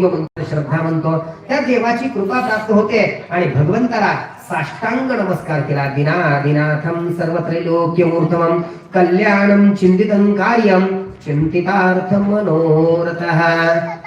श्रद्धा म्हणतो. त्या देवाची कृपा प्राप्त होते. आणि भगवंताला साष्टांग नमस्कार केला. दिनादिनाथम सर्वत्रैलोक्यमूर्तमं कल्याणम चिंतितं कार्यम चिंतितार्थ मनोरथ.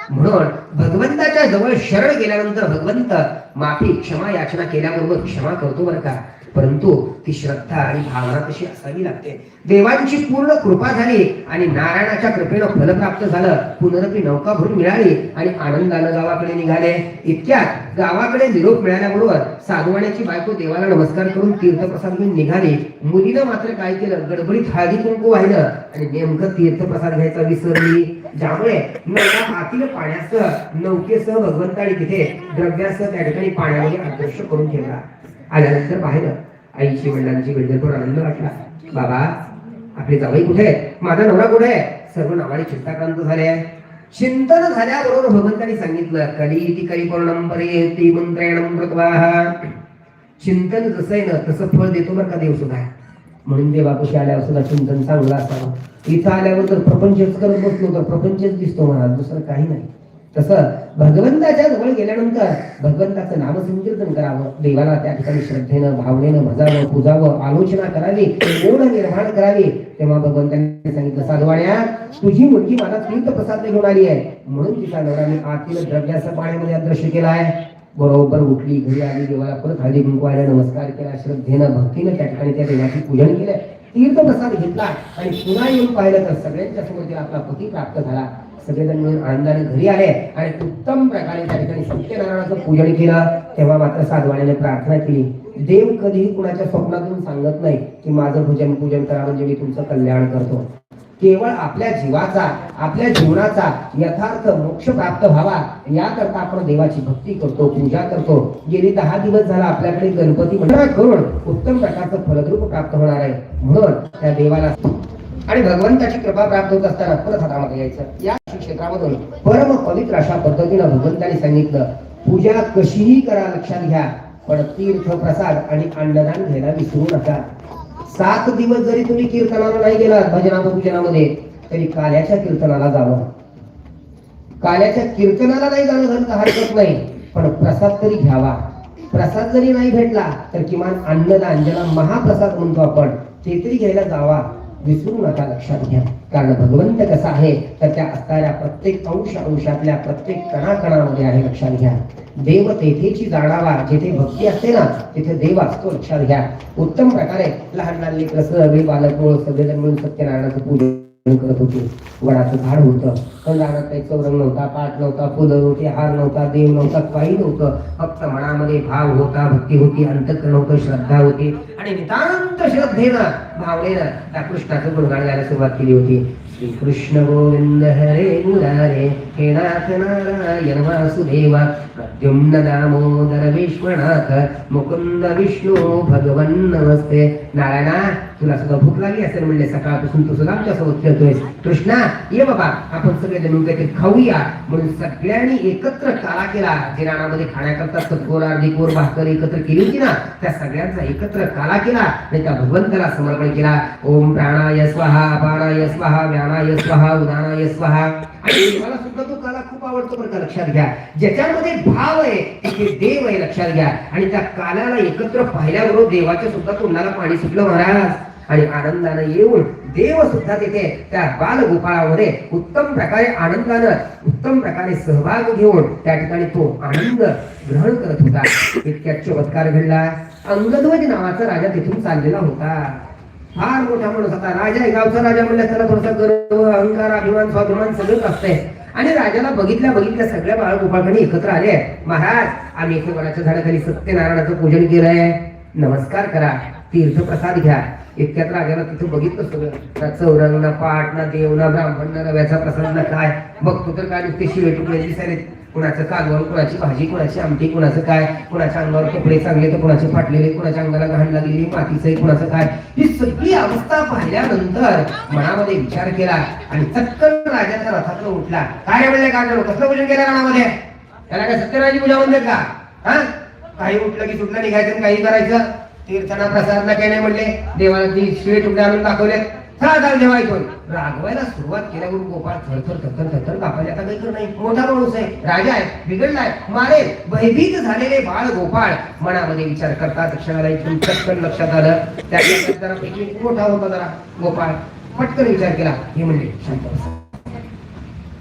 म्हणून भगवंताच्या जवळ शरण गेल्यानंतर भगवंत माफी क्षमा याचना केल्याबरोबर क्षमा करतो बरं का? परंतु ती श्रद्धा आणि भावना तशी असावी लागते? देवांची पूर्ण कृपा झाली आणि नारायणाच्या कृपेनं फल प्राप्त झालं. पुनरपी नौका भरून मिळाली आणि आनंदानं गावाकडे निघाले. इतक्यात गावाकडे निरोप मिळाल्याबरोबर साधवाण्याची बायको देवाला नमस्कार करून तीर्थप्रसाद घेऊन निघाली. मुलीनं मात्र काय केलं? गडबडीत हळदी कुंकू वाहिलं आणि नेमकं तीर्थप्रसाद घ्यायचा विसरली. ज्यामुळे आतील पाण्यासह नौकेसह भगवंताने तिथे द्रव्यासह त्या ठिकाणी पाण्यामध्ये अदृश्य करून ठेवला. आल्यानंतर पाहिलं आईची वडिलांची गडगडपूर आनंद वाटला. बाबा आपली जावई कुठे आहे? माझा नवरा कुठे आहे? सर्व नावाने चिंताक्रांत झाले. चिंतन झाल्याबरोबर भगवंतांनी सांगितलं कली ती कली ती मंत्रेणम कृत्वाहा चिंतन जसं आहे ना तसं फळ देतो बरं का देव सुद्धा. म्हणून देवापाशी आल्यावर सुद्धा चिंतन चांगलं असावं. इथं आल्यावर जर प्रपंचच करत बसलो तर प्रपंचच दिसतो मला दुसरं काही नाही. तसं भगवंताच्या जवळ गेल्यानंतर भगवंताचं नामसंकीर्तन करावं देवाला त्या ठिकाणी श्रद्धेनं भावनेनं भजावं पूजावं आलोचना करावी ओढ निर्माण करावी. तेव्हा भगवंताने सांगितलं साधवाण्या तुझी मुलगी मला तीर्थप्रसाद घेऊन आली आहे. म्हणून तिचा नवराने आतील द्रव्याचा पाण्यामध्ये अदृश्य केला आहे बरोबर उठली घरी आली देवाला परत हळदी कुंकू आल्या नमस्कार केला श्रद्धेनं भक्तीनं त्या ठिकाणी त्या देवाची पूजन केलं. तीर्थप्रसाद घेतला आणि पुन्हा येऊन पाहिलं तर सगळ्यांच्या समोर आपला पती प्राप्त झाला. सगळेजण मिळून आनंदाने घरी आले आणि उत्तम प्रकारे त्या ठिकाणी सत्यनारायणाचं पूजन केलं. तेव्हा मात्र साधवाण्याने प्रार्थना केली. देव कधीही कुणाच्या स्वप्नातून सांगत नाही की माझं भजन पूजन करा म्हणजे मी तुमचं कल्याण करतो. केवळ आपल्या जीवाचा आपल्या जीवनाचा यथार्थ मोक्ष प्राप्त व्हावा याकरता आपण देवाची भक्ती करतो पूजा करतो. गेली दहा दिवस झाला आपल्याकडे गणपती करून उत्तम प्रकारचं फलद्रूप प्राप्त होणार आहे. म्हणून त्या देवाला आणि भगवंताची कृपा प्राप्त होत असताना परत हातामध्ये यायचं. या क्षेत्रामधून परम पवित्र अशा पद्धतीनं भगवंताने सांगितलं पूजा कशीही करा लक्षात घ्या पण तीर्थ प्रसाद आणि अन्नदान घ्यायला विसरू नका. सात दिवस जरी तुम्ही कीर्तनाला नाही गेलात भजना पूजनामध्ये तरी काल्याच्या कीर्तनाला जावं. काल्याच्या कीर्तनाला नाही जाणं झालं तर हरकत नाही पण प्रसाद तरी घ्यावा. प्रसाद जरी नाही भेटला तर किमान अन्नदान ज्याला महाप्रसाद म्हणतो आपण ते तरी घ्यायला जावा. विसरू नका लक्षात घ्या. कारण भगवंत कसा आहे तर त्या असणाऱ्या प्रत्येक अंश अंशातल्या प्रत्येक कणाकणामध्ये आहे लक्षात घ्या. देव तेथेची जाणावा जिथे भक्ती असते ना तिथे देव असतो लक्षात घ्या. उत्तम प्रकारे लहान लहान लेकरं सगळे बालकोळ सगळेजण मिळून सत्यनारायणाचं पूजन करत होते. वडाचं झाड होतं. पण काही चौरंग नव्हता पाठ नव्हता फुलं नव्हती हार नव्हता देव नव्हता काही नव्हतं. फक्त मनामध्ये भाव होता भक्ती होती अंतकरण होतं श्रद्धा होती. आणि नितांत श्रद्धेनं भावनेनं त्या कृष्णाचं गुणगान गायला सुरुवात केली होती श्री कृष्ण गोविंद हरे मुरारे हे नाथ नारायण वासुदेव प्रद्युम्न दामोदर विश्वनाथ मुकुंद विष्णू भगवन नमस्ते नारायणा तुला सुद्धा भूक लागली असेल म्हणले सकाळपासून तू सुद्धा आमच्यासोबत खेळतोय कृष्णा ये बाबा आपण सगळे जण काहीतरी खाऊया. म्हणून सगळ्यांनी एकत्र काला केला. जे रानामध्ये खाण्याकरता सत्कोर अर्धी कोर भाकर एकत्र केली होती ना त्या सगळ्यांचा एकत्र काला केला. आणि त्या भगवंताला समर्पण केला. ओम प्राणाय स्वाहा अपानाय स्वाहा व्यानाय स्वाहा उदानाय स्वाहा. आणि मला सुद्धा तो काला खूप आवडतो बरं का लक्षात घ्या. ज्याच्यामध्ये भाव आहे तिथे देव आहे लक्षात घ्या. आणि त्या काल्याला एकत्र पाहिल्याबरोबर देवाच्या सुद्धा तोंडाला पाणी सुटलं महाराज. आणि आनंदानं येऊन देव सुद्धा तिथे त्या बालगोपाळामध्ये उत्तम प्रकारे आनंदानं उत्तम प्रकारे सहभाग घेऊन त्या ठिकाणी तो आनंद ग्रहण करत होता. इतक्यात चमत्कार घडला. अंगध्वज नावाचा राजा तिथून चाललेला होता. फार मोठा माणूस होता. राजा गावचा राजा म्हणलं त्याला थोडासा गर्व अहंकार अभिमान स्वाभिमान सगळंच असतंय. आणि राजाला बघितल्या बघितल्या सगळ्या बाळगोपाळकडे एकत्र आले. महाराज आम्ही इथे झाडाखाली सत्यनारायणाचं पूजन केलंय. नमस्कार करा. तीर्थप्रसाद घ्या. इतक्यात राजाला तिथं बघितलं सगळं. ना चौरंग ना पाठ ना देव ना ब्राह्मण ना रव्याचा प्रसाद ना काय? बघतो तर काय नुसते शिवे तुकडे दिसायले कुणाचं कालवण कुणाची भाजी कुणाची आमटी कुणाचं काय? कुणाच्या अंगावर कपडे चांगले तर कुणाचे फाटलेले कुणाच्या अंगाला घाण लागलेली मातीचं कुणाचं काय? ही सगळी अवस्था पाहिल्यानंतर मनामध्ये विचार केला आणि चक्कर राजाच्या रथातून उठला. काय म्हणजे काय झालं कसलं पूजन केलं राणामध्ये त्याला काय सत्यराजी पूजा म्हणतात का? हा? काही उठलं की सुटलं निघायचं काही करायचं? तीर्थाना प्रसादला काही नाही म्हणले. देवाला ती शिळे तुकडे आणून दाखवले. चला देवा जेव्हा ऐकून रागवायला सुरुवात केल्यावर गोपाळ. थरथर थरथर थरथर बापाच्या आता काही करत नाही. मोठा माणूस आहे. राजा आहे. बिघडलाय. मारे. भयभीत झालेले बाळ गोपाळ. मनामध्ये विचार करता क्षणाला इथून चटकन लक्षात आलं. त्या जरापैकी मोठा होता जरा. गोपाळ पटकन विचार केला. हे म्हणजे शांत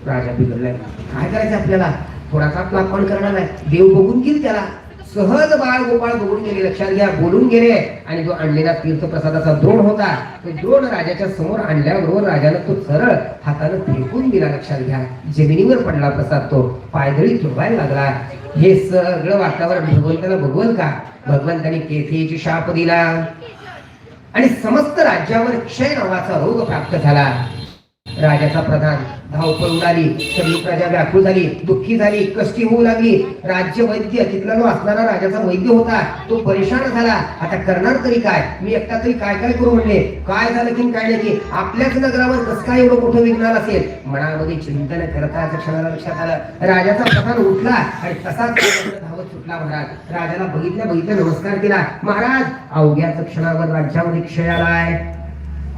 राजा बिघडलाय. काय करायचं आपल्याला? थोडासा आपला आपण करणार आहे देव बघून घेईल त्याला. सहज बाळ गोपाळ बघून गेले लक्षात घ्या बोलून गेले. आणि जो आणलेला तीर्थप्रसादाचा द्रोण होता तो द्रोण राजाच्या समोर आणल्याबरोबर राजानं तो सरळ हातानं फेकून दिला लक्षात घ्या. जमिनीवर पडला प्रसाद तो. पायदळी चुरवायला लागला. हे सगळं वातावरण भगवंताला बघवल का? भगवंताने केथीची शाप दिला. आणि समस्त राज्यावर क्षय नावाचा रोग प्राप्त झाला. राजाचा प्रधान. धावपळ उडाली सगळी प्रजा व्याकुळ झाली दुःखी झाली कष्टी होऊ लागली. राज्य वैद्य तिथला जो असणारा राजाचा वैद्य होता तो परेशान झाला. आता करणार तरी काय? मी एकटा तरी काय काय करू म्हणले? काय झालं की काय नाही की आपल्याच नगरावर कसं काय एवढं कुठं विघ्नार असेल? मनामध्ये चिंतन करता क्षणाला लक्षात आलं. राजाचा प्रधान उठला आणि तसाच धावत सुटला महाराज. राजाला बघितल्या बघितल्या नमस्कार केला. महाराज अवघ्याच क्षणावर राज्यामध्ये क्षय आलाय.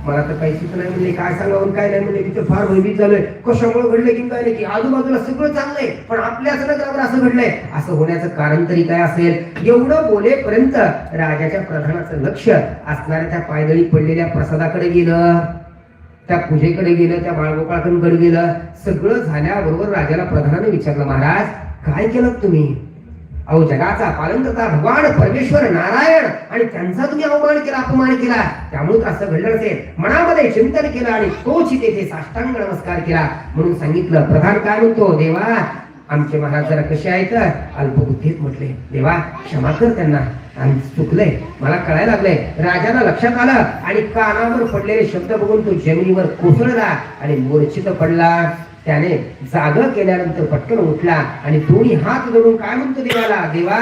मला तर काही सुचना नाही म्हणले काय सांगावं काय नाही म्हणले तिथे फार भयभीत झालंय. कशामुळे घडलंय की काय नाही की आजूबाजूला सगळं चांगलंय पण आपल्याच नगरावर असं घडलंय. असं होण्याचं कारण तरी काय असेल? एवढं बोलेपर्यंत राजाच्या प्रधानाचं लक्ष असणाऱ्या त्या पायदळी पडलेल्या प्रसादाकडे गेलं त्या पूजेकडे गेलं त्या बाळगोपाळकडे गेलं. सगळं झाल्याबरोबर राजाला प्रधानाने विचारलं महाराज काय केलं तुम्ही? अहो जगाचा पालन करता भगवान परमेश्वर नारायण आणि त्यांचा तुम्ही अवमान केला अपमान केला. त्यामुळे तर असं घडलं असेल मनामध्ये चिंतन केलं आणि तोच तेथे साष्टांग नमस्कार केला. म्हणून सांगितलं प्रधान काय म्हणतो? देवा आमचे महाराज जरा कसे आहेत? अल्पबुद्धीत म्हटले देवा क्षमा कर त्यांना. आणि चुकलंय. मला कळायला लागलंय. राजाला लक्षात आलं आणि कानावर पडलेले शब्द बघून तो जमिनीवर कोसळला आणि मोर्चित पडला. त्याने जाग केल्यानंतर पटकन उठला आणि दोन्ही हात जोडून काय म्हणतो देवाला? देवा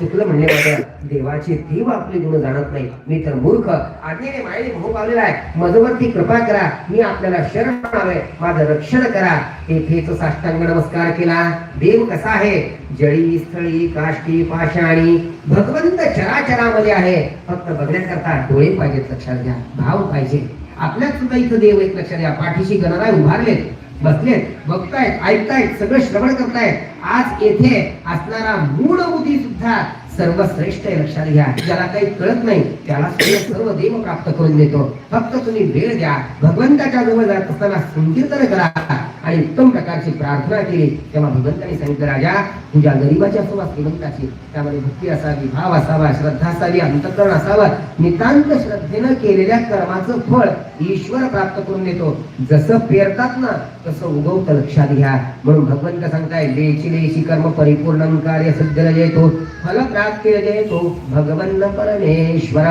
चुकलं म्हणले माझ्या. देवाचे देव आपले गुण जाणत नाही मी तर मूर्ख. आज्ञेने मायेने भोग पावलेला आहे. माझ्यावरती कृपा करा. मी आपल्याला शरण आलोय माझं रक्षण करा. तेथेच साष्टांग नमस्कार केला. देव कसा आहे? जळी स्थळी काष्टी पाषाणी. भगवंत चराचरामध्ये आहे. फक्त बघण्याकरता डोळे पाहिजेत लक्षात घ्या. भाव पाहिजे. आपल्याच सुद्धा इथं देव एक लक्षात घ्या. पाठीशी गणराय उभारलेत. बसलेत बघतायत ऐकतायत सगळं श्रवण करतायत. आज येथे असणारा मूळ बुद्धी सुद्धा सर्वश्रेष्ठ आहे लक्षात घ्या. ज्याला काही कळत नाही त्याला सर्व सर्व देव प्राप्त करून देतो. फक्त तुम्ही वेळ द्या. भगवंताच्या जवळ जात असताना संकीर्तन करा. आणि उत्तम प्रकारची प्रार्थना केली. तेव्हा भगवंताने सांगितलं राजा तुझ्या गरीबाची असो वा श्रीमंताची त्यामध्ये भक्ती असावी भाव असावा श्रद्धा असावी अंतकरण असावं. नितांत श्रद्धेनं केलेल्या कर्माचं फळ ईश्वर प्राप्त करून देतो. जसं पेरतात ना तसं उगवतं लक्षात घ्या. म्हणून भगवंत सांगताय लेची लेची कर्म परिपूर्ण कार्य सिद्ध जयतो फल प्राप्त जयतो भगवंत परमेश्वर.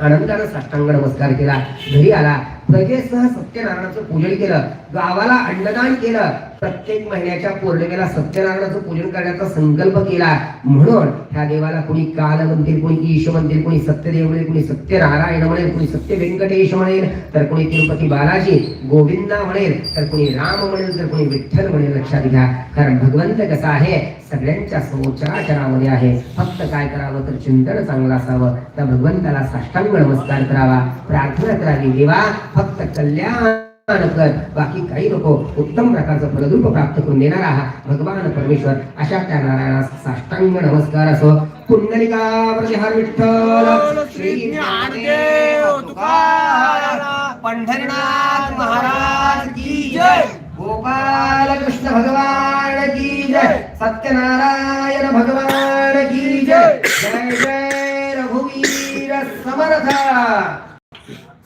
आनंदानं साष्टांग नमस्कार केला. घरी आला. प्रजेसह सत्यनारायणाचं पूजन केलं. गावाला अन्नदान केलं. प्रत्येक महिन्याच्या पौर्णिमेला सत्यनारायणाचं पूजन करण्याचा संकल्प केला. म्हणून ह्या देवाला कोणी काल मंदिर कोणी ईश मंदिर कोणी सत्यदेव म्हणेल कोणी सत्यनारायण म्हणेल कोणी सत्य व्यंकटेश म्हणेल तर कोणी तिरुपती बालाजी गोविंदा म्हणेल तर कोणी राम म्हणेल तर कोणी विठ्ठल म्हणेल लक्षात घ्या. कारण भगवंत कसा आहे? सगळ्यांच्या समोचराचरामध्ये आहे. फक्त काय करावं तर चिंतन चांगलं असावं. त्या भगवंताला साष्टांग नमस्कार करावा. प्रार्थना करावी. देवा फक्त कल्याण कर. बाकी काही नको. उत्तम प्रकारचं फलरूप प्राप्त करून देणारा हा भगवान परमेश्वर. अशा त्या नारायणास साष्टांग नमस्कार असो. कुंडलिका प्रतिहार विठ्ठल. श्री ज्ञानदेव तुकाराम, पंढरीनाथ महाराज की जय. गोपाल कृष्ण भगवान की जय. सत्यनारायण भगवान की जय. जय जय रघुवीर समर्थ.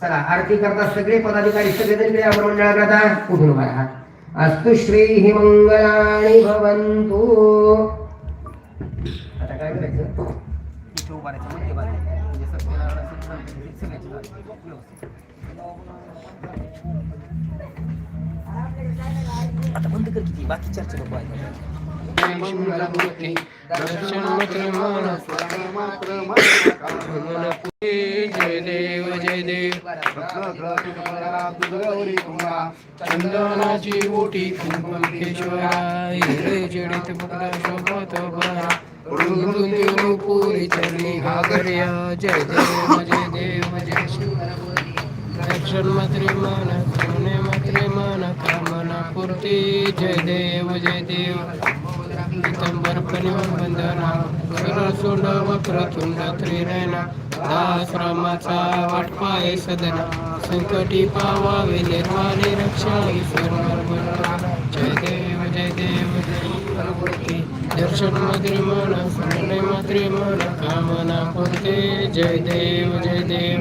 चला आरती करता सगळे पदाधिकारी सगळे तरी इकडे आपण मंडळात कुठून उभा अस्तु श्री हि मंगलाणी भवंतु आता काय करायचं? इथे उभा राहायचं म्हणजे सगळ्याची आता बंद कर किती बाकी चर्चा नको आहे. दर्शन मात्र मात्र जय देव चंदनाची मोठी कुंकुमेश्वरा जडित मुक्ता शोभत बरा पुरी चरणी हा जय देव जय देव जय शिव दर्शन मात्रे मन सोने मात्रे मन कामना पूर्ती जय देव जय देव. पितंबर पनिवन वंदना वक्रतुंड त्रिनयना. दाश्रमाचा वाटपाय सदना. संकटी पावावे निर्वाणे रक्षा ईश्वर जय देव जय देव जय दर्शन मात्र मन सोने मात्र मन कामना पूर्ती जय देव जय देव.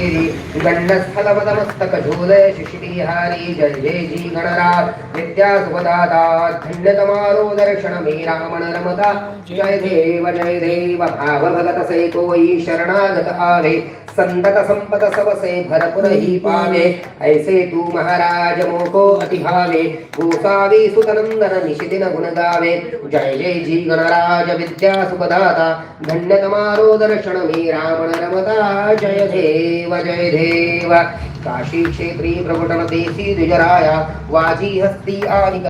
तेरी गंडस्थल मस्तक झूले शिशिबिहारी जय जय जी गणराज विद्या सुखदाता धन्य दर्शन मी राम नरमता जय देव जय देव भाव भगत से कोई शरणागत आवे। संतत संपत सबसे भरपुर ही पावे ऐसे तू महाराज मोको अति भावे गोसावी सुतनंदन निशिदिन गुण गावे जय जय जी गणराज विद्या सुखदाता धन्य तमारो दर्शन मी रावण रमता। जय देव जय देव। काशी क्षेत्री प्रभुटन देशी द्विजराया। वाजी हस्ती आदि